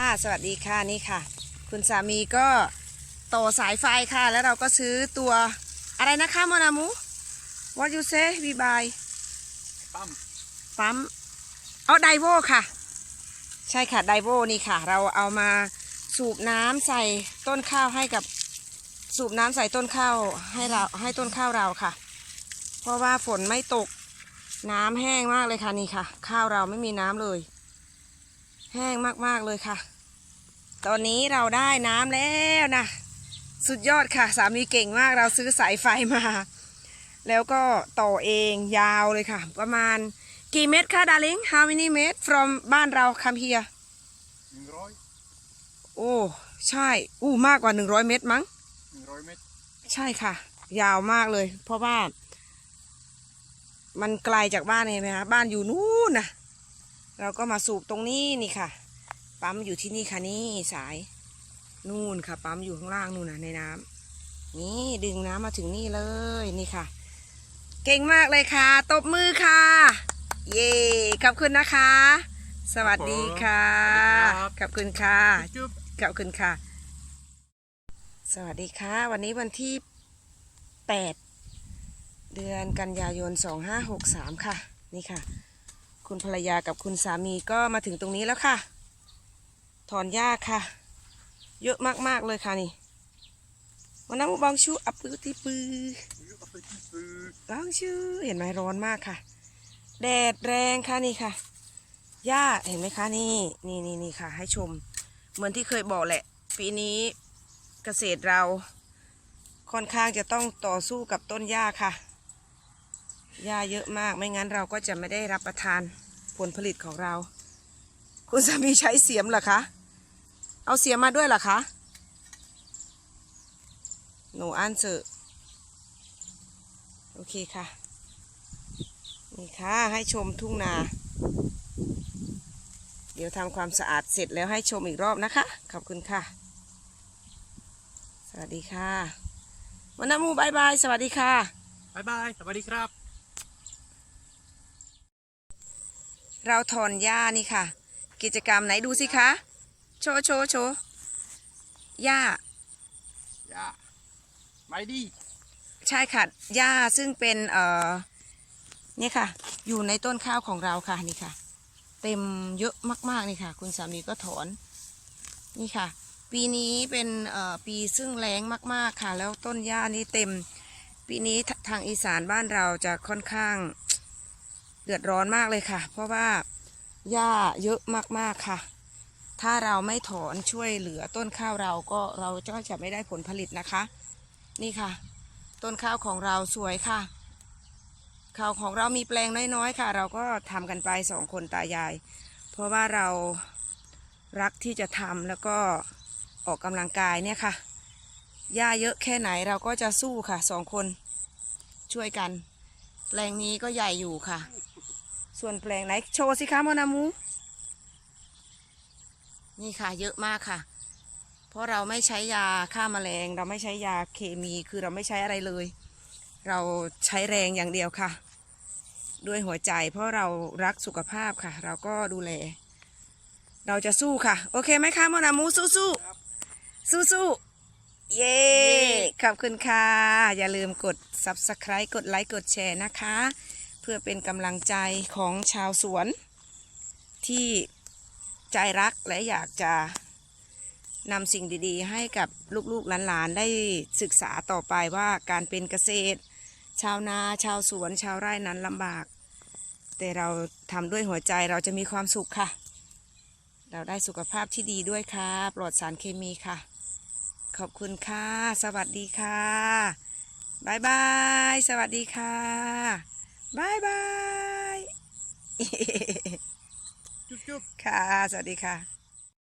อ่าสวัสดีค่ะนี่ค่ะ คุณสามีก็ต่อสายไฟค่ะ แล้วเราก็ซื้อตัวอะไรนะคะโมนามุ What you say we buy ปั๊มปั๊มเอาไดโวค่ะ ใช่ค่ะไดโวนี่ค่ะ เราเอามาสูบน้ำใส่ต้นข้าวให้กับสูบน้ำใส่ต้นข้าวให้เราให้ต้นข้าวเราค่ะ เพราะว่าฝนไม่ตกน้ำแห้งมากเลยค่ะนี่ค่ะ ข้าวเราไม่มีน้ำเลย แห้งมากๆเลยค่ะ ตอนนี้เราได้น้ำแล้วนะ สุดยอดค่ะ สามีเก่งมากเราซื้อสายไฟมา แล้วก็ต่อเองยาวเลยค่ะ ประมาณกี่เมตรคะดาริง how many เมตร from บ้านเราคัมเฮียหนึ่งร้อยโอ้ใช่อู้มากกว่า100เมตรมั้งหนึ่งร้อยเมตร ใช่ค่ะ ยาวมากเลย เพราะว่า มันไกลจากบ้านเห็นไหมคะบ้านอยู่นู่นนะ เราก็มาสูบตรงนี้นี่ค่ะ ปั๊มอยู่ที่นี่ค่ะนี่สาย นู่นค่ะ ปั๊มอยู่ข้างล่างนู่นนะในน้ำนี่ดึงน้ำมาถึงนี่เลยนี่ค่ะ เก่งมากเลยค่ะ ตบมือค่ะ เย่ขอบคุณนะคะ สวัสดีค่ะขอบคุณค่ะจุ๊บขอบคุณค่ะ สวัสดีค่ะ วันนี้วันที่ 8 เดือนกันยายน 2563 ค่ะ นี่ค่ะ คุณภรรยากับคุณสามีก็มาถึงตรงนี้แล้วค่ะ ถอนหญ้าค่ะ เยอะมากๆเลยค่ะนี่วันนั้นบางชูอัปปือที่ปือยุบไปที่ซื้องชูเห็นไหมร้อนมากค่ะ แดดแรงค่ะนี่ค่ะหญ้าเห็นไหมคะนี่นี่นี่นี่ค่ะ ให้ชม เหมือนที่เคยบอกแหละ ปีนี้เกษตรเราค่อนข้างจะต้องต่อสู้กับต้นหญ้าค่ะ หญ้าเยอะมาก ไม่งั้นเราก็จะไม่ได้รับประทานผลผลิตของเรา คุณสามีใช้เสียมเหรอคะ เอาเสียมมาด้วยเหรอคะ หนูอันเซอโอเคค่ะ นี่ค่ะ ให้ชมทุ่งนา เดี๋ยวทำความสะอาดเสร็จแล้วให้ชมอีกรอบนะคะ ขอบคุณค่ะ สวัสดีค่ะวันน้ามูบายบาย สวัสดีค่ะบายบาย สวัสดีครับ เราถอนหญ้านี่ค่ะ กิจกรรมไหนดูสิคะ โชว์โชว์โชว์หญ้าอย่าไม่ดี ใช่ค่ะหญ้าซึ่งเป็นเอ่อเนี่ยค่ะ อยู่ในต้นข้าวของเราค่ะนี่ค่ะ เต็มเยอะมากๆนี่ค่ะ คุณสามีก็ถอน นี่ค่ะ ปีนี้เป็นเอ่อปีซึ่งแรงมาก ๆค่ะ แล้วต้นหญ้านี่เต็ม ปีนี้ททางอีสานบ้านเราจะค่อนข้าง เดือดร้อนมากเลยค่ะ เพราะว่าหญ้าเยอะมากๆค่ะ ถ้าเราไม่ถอนช่วยเหลือต้นข้าวเราก็เราก็จะไม่ได้ผลผลิตนะคะ นี่ค่ะ ต้นข้าวของเราสวยค่ะ ข้าวของเรามีแปลงน้อยๆค่ะ เราก็ทำกันไปสองคนตายาย เพราะว่าเรารักที่จะทำแล้วก็ออกกำลังกายเนี่ยค่ะหญ้าเยอะแค่ไหนเราก็จะสู้ค่ะสองคนช่วยกัน แปลงนี้ก็ใหญ่อยู่ค่ะ ส่วนแปลงไหนโชว์สิคะมอนามู นี่ค่ะ เยอะมากค่ะ เพราะเราไม่ใช้ยาฆ่าแมลง เราไม่ใช้ยาเคมีคือเราไม่ใช้อะไรเลย เราใช้แรงอย่างเดียวค่ะ ด้วยหัวใจ เพราะเรารักสุขภาพค่ะ เราก็ดูแล เราจะสู้ค่ะ โอเคไหมคะโมนามูสู้สู้สู้สู้ๆเย้ ขอบคุณค่ะ อย่าลืมกด subscribe กดไลค์ กดแชร์นะคะเพื่อเป็นกำลังใจของชาวสวน ที่ใจรักและอยากจะนำสิ่งดีๆ ให้กับลูกๆหลานๆ ได้ศึกษาต่อไปว่าการเป็นเกษตร ชาวนาชาวสวน ชาวไร่นั้นลำบาก แต่เราทำด้วยหัวใจเราจะมีความสุขค่ะ เราได้สุขภาพที่ดีด้วยค่ะปลอดสารเคมีค่ะ ขอบคุณค่ะ สวัสดีค่ะบายบาย สวัสดีค่ะ บายบาย จุ๊บจุ๊บค่ะ สวัสดีค่ะ